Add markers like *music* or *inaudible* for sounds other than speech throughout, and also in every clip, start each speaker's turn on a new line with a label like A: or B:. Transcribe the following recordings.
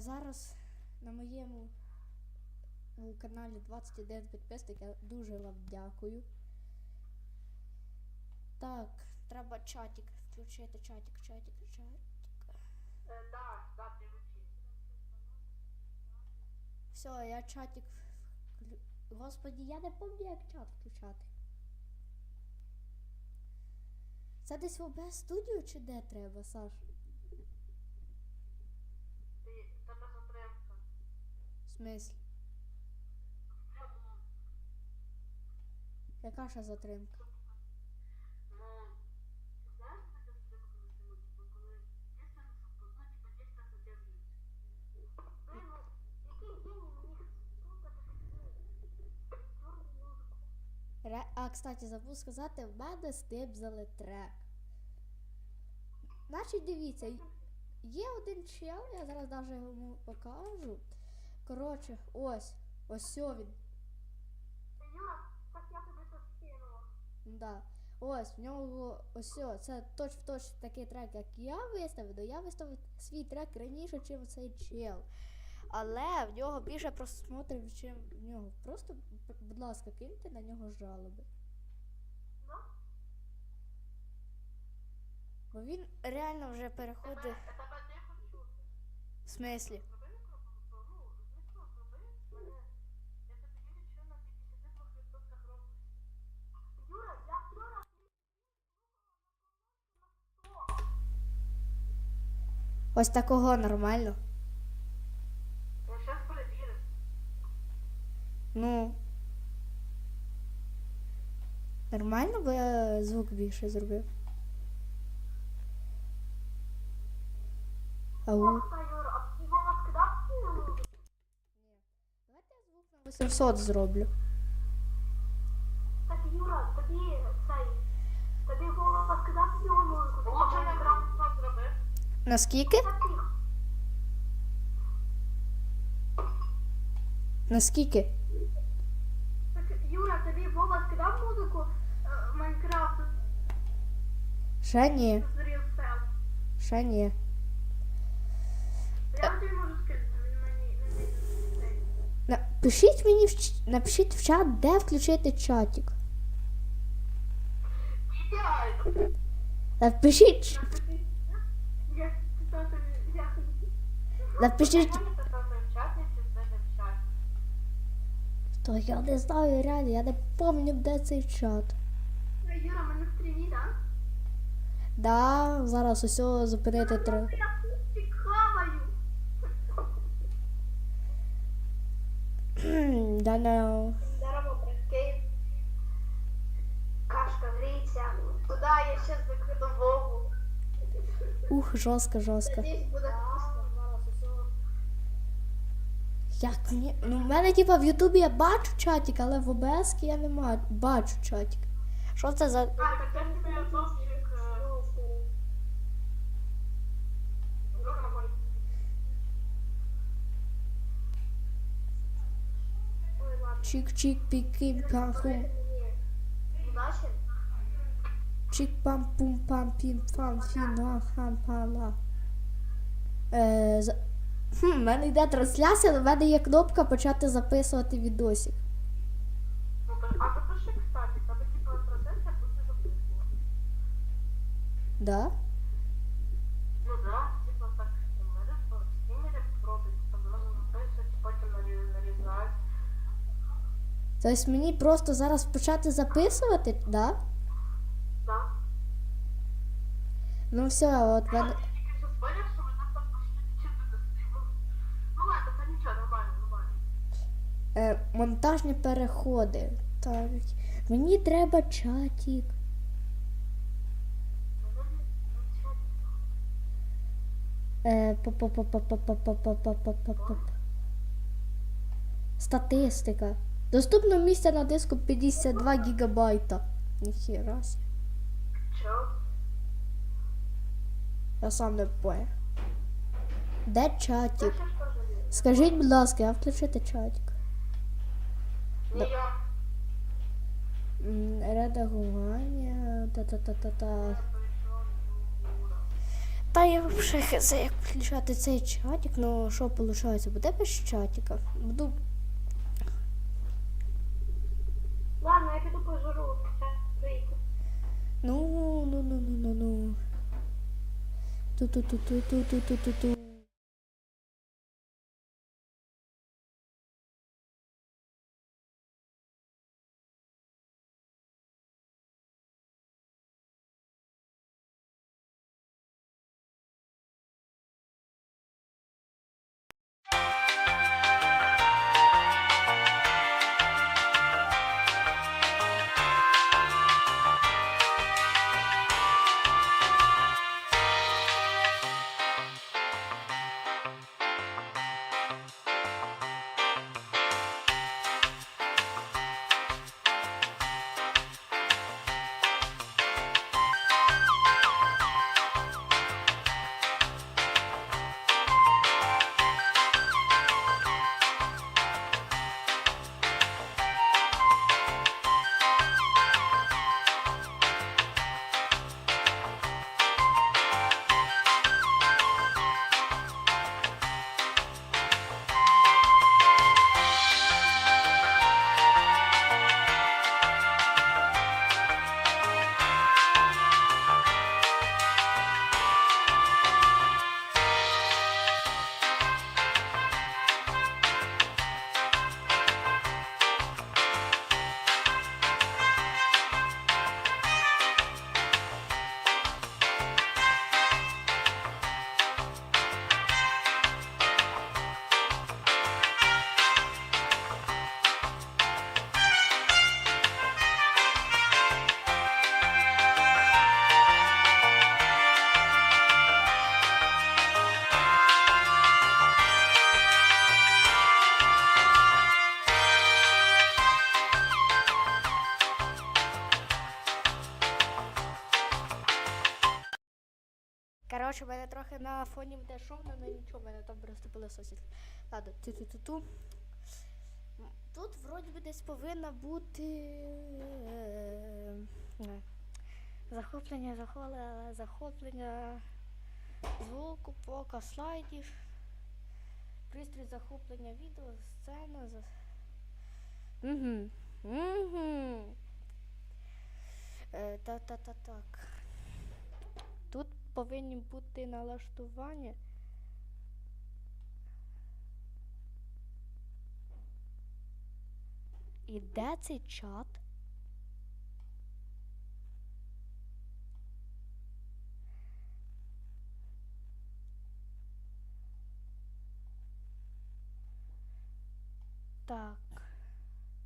A: зараз на моєму ну, каналі 21 підписник. Я дуже вам дякую. Так, треба чатик. Включити чатик, чатик, чатик.
B: Так, так.
A: Все, я чатик вклю... Господі, я не пам'ятаю, як чат включати. Це десь в OBS студію чи де треба, Саш?
B: Ти тебе затримка.
A: В смислі? Яка ще затримка?
B: Ну, знаєш, що це затримка на цьому, типу, коли дійсно, ну, типу, дійсно задержується. Блин, ну, який день мені слухати чорну музику?
A: Ре... А, кстати, забув сказати, в мене стибзали трек. Значить, дивіться, є один чел, я зараз навіть йому покажу. Коротше, ось, ось він.
B: Юра, так я тобі це скинула.
A: Да. Ось в нього ось сьо, це точ в точ такий трек, як я виставив, але я виставив свій трек раніше, ніж цей чел. Але в нього більше просмотрів, ніж в нього. Просто, будь ласка, киньте на нього жалоби.
B: Ну,
A: Бо він реально вже переходить.
B: тебе, тебе.
A: В смислі? Ось такого нормально.
B: Ну, зараз перевіримо.
A: Ну. Нормально би я звук більше зробив. Ау. 800 зроблю.
B: Так, Юра, тобі цей. Тобі голова скидати його музику.
A: Наскільки? Наскільки?
B: Так, Юра, тобі Вова скидав музику е, Майнкрафту
A: Ще ні. Ще ні.
B: Я тобі можу скинути, він мені.
A: Напишіть мені в напишіть в чат, де включити чатик. Напишіть. Напишіть. То я не знаю, реально, я не помню, де цей чат.
B: Юра, ми на стрімі, так?
A: Да? зараз усе зупинити
B: три.
A: да *clears throat* не.
B: Здорово, братки. Кашка гріється. Куда я ще закриту вогу?
A: Ух, жорстко, жорстко.
B: Здесь буде.
A: Як мені. Ну, в мене типа в Ютубі я бачу чатик, але в ОБС я не ма- бачу чатик. Що це за.
B: А, так я тебе зовсім.
A: Чик-чик, піким пахум. Чик пам пум пам пім пам фіна хам пала. Е. Хм, в мене йде трансляція, але в мене є кнопка почати записувати відосик.
B: А запиши, кстати, тебе типа трансляція буде записувати.
A: Да?
B: Ну да, типа так стримери, стримери роблять, там можна записувати, потім нарі- нарізають.
A: Тобто мені просто зараз почати записувати, да?
B: Да.
A: Ну все, от мене. е, монтажні переходи. Так. Мені треба чатік. Статистика. Доступно місця на диску 52 гігабайта. Ніхіра.
B: Чо?
A: Я сам не пою. Де чатик? Скажіть, будь ласка, а включити чатик? Редагування. Та-та-та-та-та. Та я вже хз, як включати цей чатик, ну що виходить, буде без чатика. Буду.
B: Ладно, я піду пожару.
A: Ну, ну, ну, ну, ну, ну. Ту-ту-ту-ту-ту-ту-ту-ту. На фоні буде шумно, але нічого, мене там просто пилососить. Ладно, ту-ту-ту-ту. Тут вроді би десь повинна бути е, захоплення, захоплення, захоплення звуку, показ слайдів, пристрій захоплення відео, сцена. За... Угу. Угу. Е, та-та-та-так. Повинні бути налаштування. І де цей чат? Так.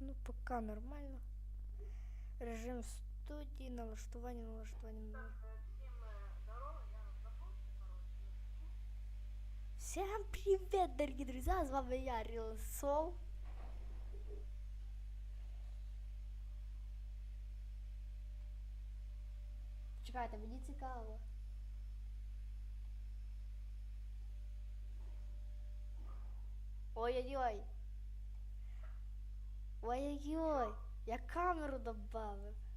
A: Ну, поки нормально. Режим студії, налаштування, налаштування. Всем привет, дорогие друзья! З вами я, Real Soul. Чекайте, мені цікаво. Ой-ой-ой. Ой-ой-ой. Я камеру добавив.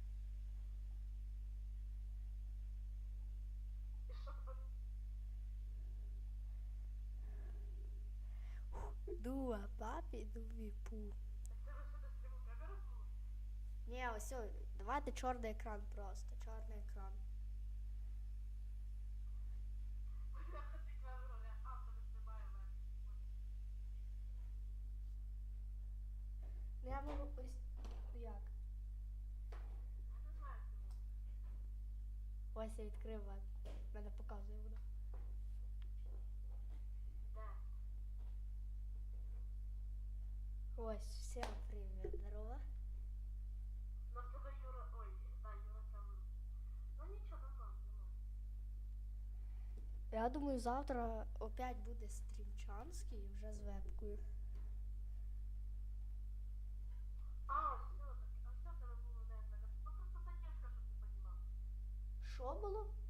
A: Дуа, папі, пу. Ні, о, давайте чорний екран просто. Чорний екран. Ну я ось ну, як. Ось я відкрив. Мене показує воно. Ось, всім привіт, здорово.
B: Нас туди Юра, ой, да, Юра там. Ну нічого, нормально, нормально.
A: Я думаю, завтра опять буде стрімчанський вже з вебкою.
B: А, все, а все тебе було не. Ну просто задержка, щоб ти понімав.
A: Що було?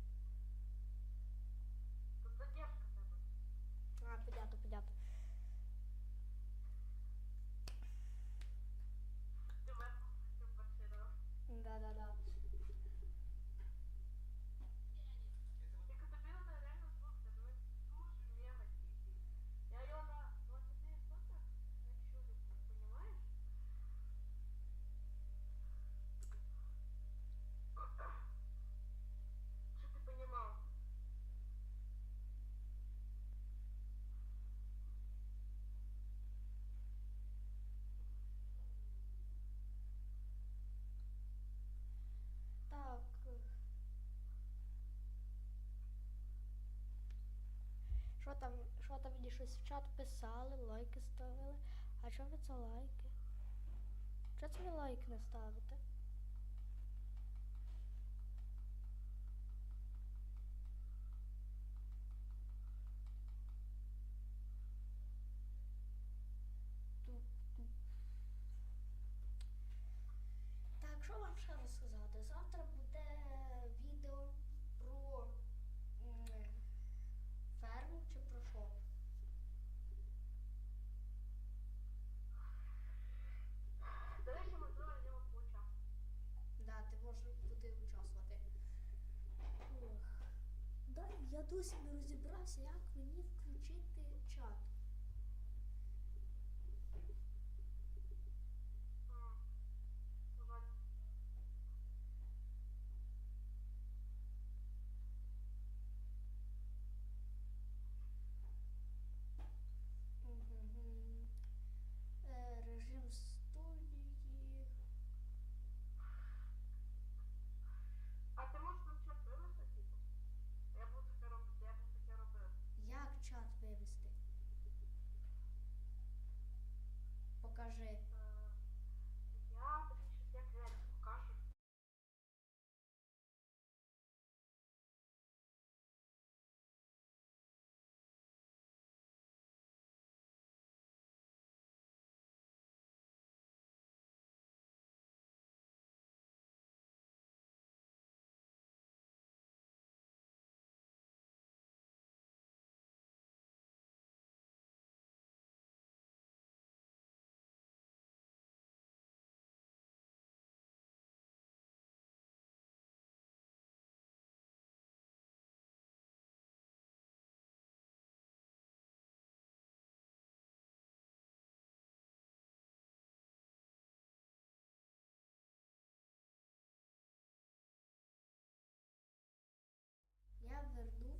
B: там, що там мені
A: щось в чат писали, лайки ставили. А чого ви це лайки? Чого це ви лайки не ставите? Так, що вам ще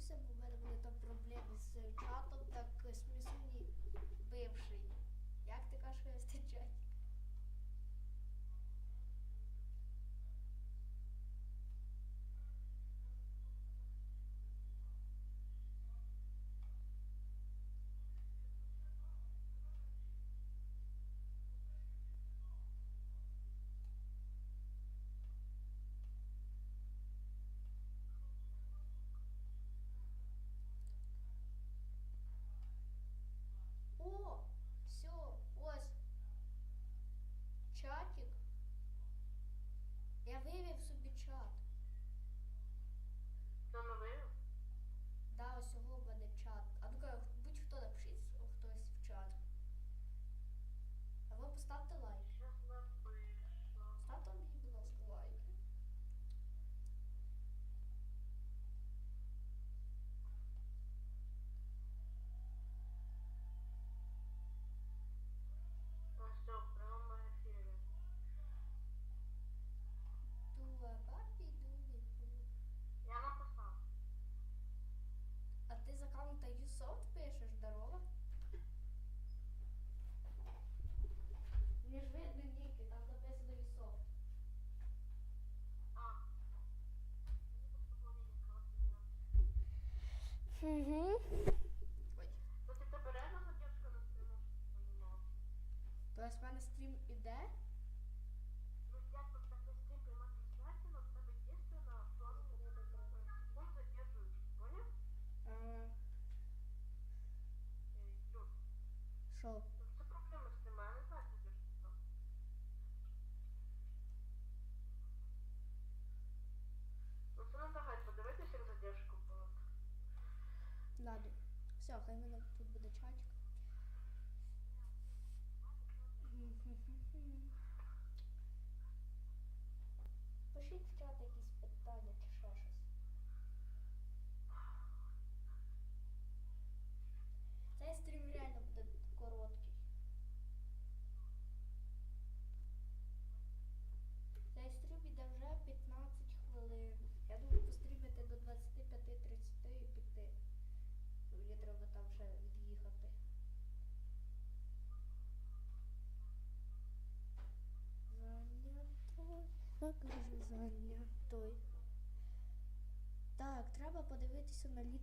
B: simple
A: Угу.
B: Хочете берега дівчинка на стріму?
A: Тобто в мене стрім іде?
B: Ну, я тут так на стрім приймати святі, але в тебе дійсно просто не
A: можна держуть. Поняв? Ага. Що?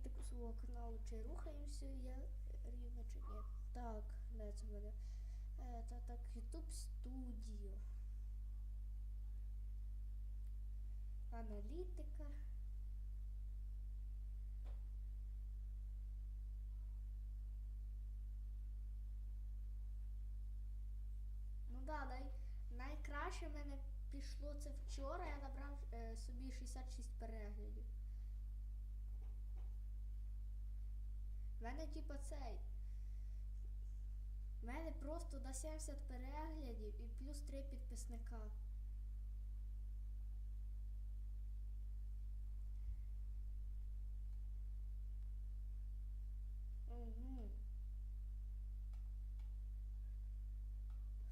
A: критику свого каналу, чи рухаємося я рівно чи ні. Так, не це мене. Е, та так, YouTube Studio. Аналітика. Ну да, най... найкраще в мене пішло це вчора. Я набрав е, собі 66 переглядів. В мене типа цей. В мене просто на 70 переглядів і плюс 3 підписника. Угу.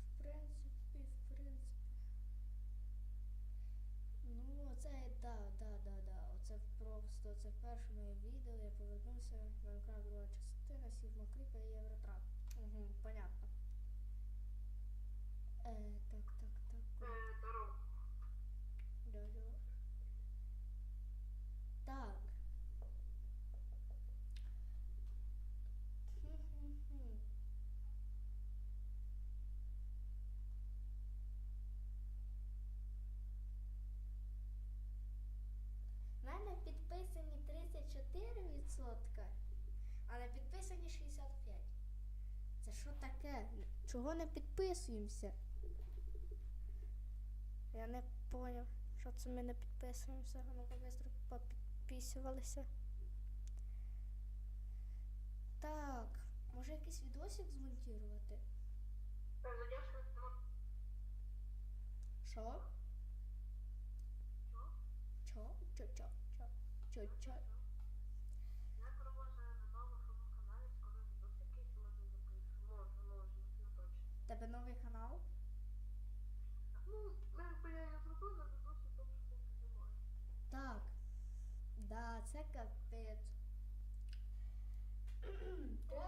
A: В принципі, в принципі. Ну, оце да, да, да, да. Оце просто це перше моє відео. Я повернувся. Майнкрафт друга частина, Сігма Кріпер і Євротрак. Угу, понятно. Е, так, так, так.
B: Е, здорово.
A: Дядю. Так. Хм-хм-хм. У мене підписані 34%, а не підписані 65%. Це що таке? Чого не підписуємося? Я не поняв, що це ми не підписуємося. А Ну-ка попідписувалися. Так, може якийсь відосик змонтувати? Що?
B: Що?
A: Чо? Чо? Чо? Чо? Чо? Чо?
B: Я пробую на новому каналі, скоро відос якийсь може запишу. Може, може, не точно.
A: Тебе новий канал?
B: Ну, якби я його зробив, на відосі тому що не знімаю.
A: Так. Да, це капець. Треба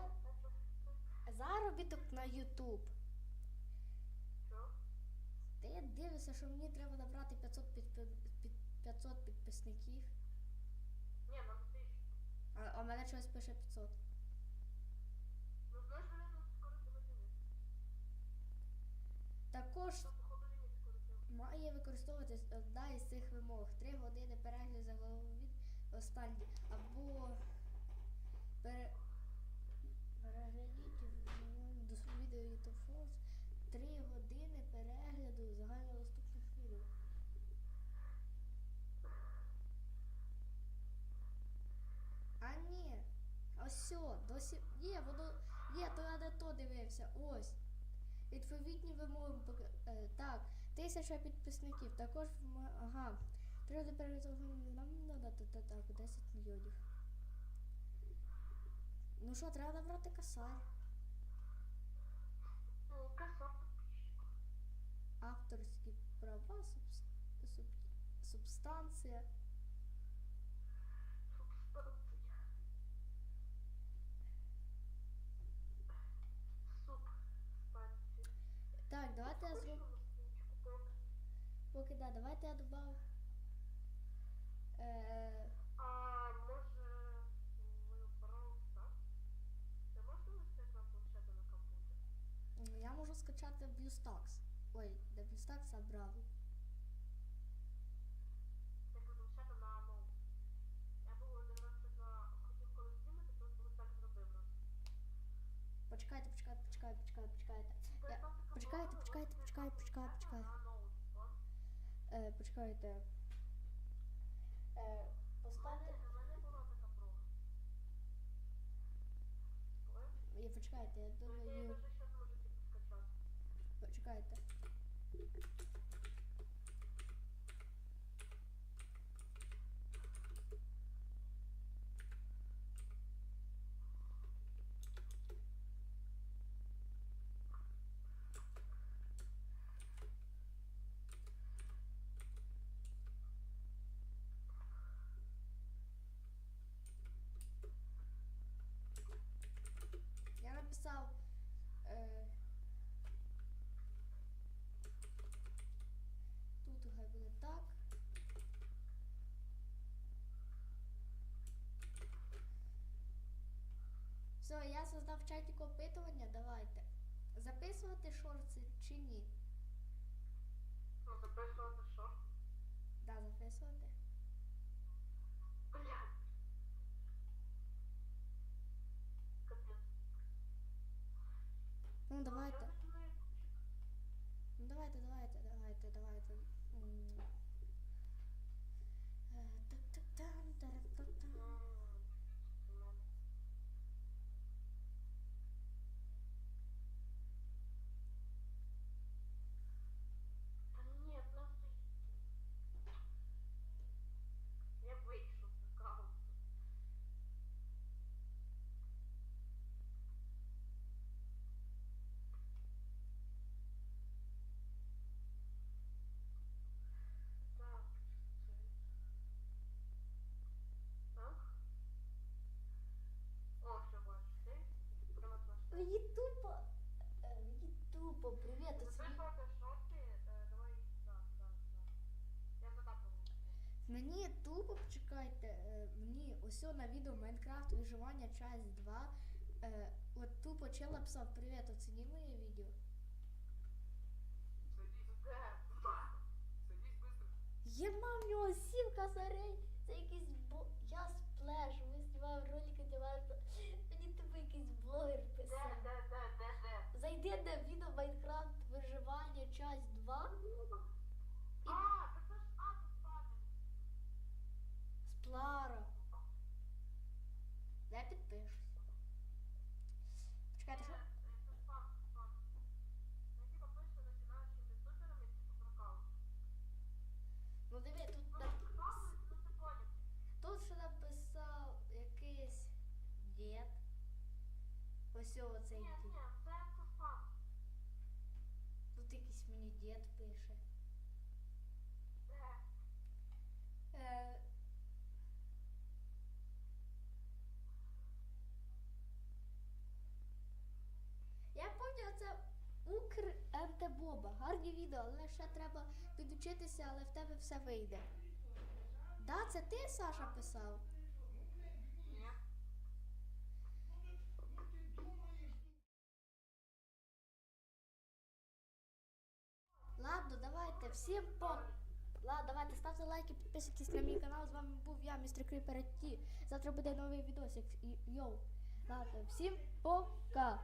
A: Заробіток на YouTube.
B: Що?
A: Ти дивишся, що мені треба набрати 500, підпи- під, 500 підписників,
B: Ні, нам тисячу.
A: а, а мене щось пише 500.
B: Ну, знаєш, реально скоро до години.
A: Також
B: Та, скоро.
A: має використовуватись одна із цих вимог. 3 години перегляд за голові останні. Або пере... переглядіть в- до свого відео YouTube 3 години перегляду загальнодоступних відео. А ні. Ось досі. Є, воно. Є, то я на то дивився. Ось. Відповідні вимоги. е, так, тисяча підписників. Також ага. Треба нам надо так, так, 10 мільйонів. Ну що, треба набрати косарь. Субс... суб... субстанція.
B: Субстанція. Субстанція.
A: Так, давайте я зроблю.
B: Поки?
A: Да, давайте я добав. Е...
B: А може ви Stars? Це можна вести на планшети на комп'ютер?
A: Я можу скачати BlueStacks. Ой, де BlueStacks, а Браво.
B: Як на планшети на ноут. Я був один раз так на хотів колись знімати, просто ось так зробив раз.
A: Почекайте, почекайте, почекайте, почекайте, почекайте.
B: Тобто
A: Я-
B: там така
A: почекайте,
B: була,
A: почекайте,
B: ось
A: почекайте,
B: така
A: почекайте,
B: планшета
A: почекайте.
B: На почекай, почекай.
A: Е, почекайте. Е, поставте. Я почекайте, я думаю. Почекайте. создав чатик опитування, давайте. Записувати шорти чи ні?
B: Ну, записувати що?
A: Да, записувати.
B: Бля.
A: Ну давайте. все на видео Майнкрафт выживание часть 2. Э, е, вот тупо чел написал, привет, оцени. відео, лише треба підучитися, але в тебе все вийде. Да, це ти, Саша, писав? Ладно, давайте всім по. Ладно, давайте ставте лайки, підписуйтесь на мій канал. З вами був я, містер Кріперетті. Завтра буде новий відосик. Йоу. Ладно, всім пока.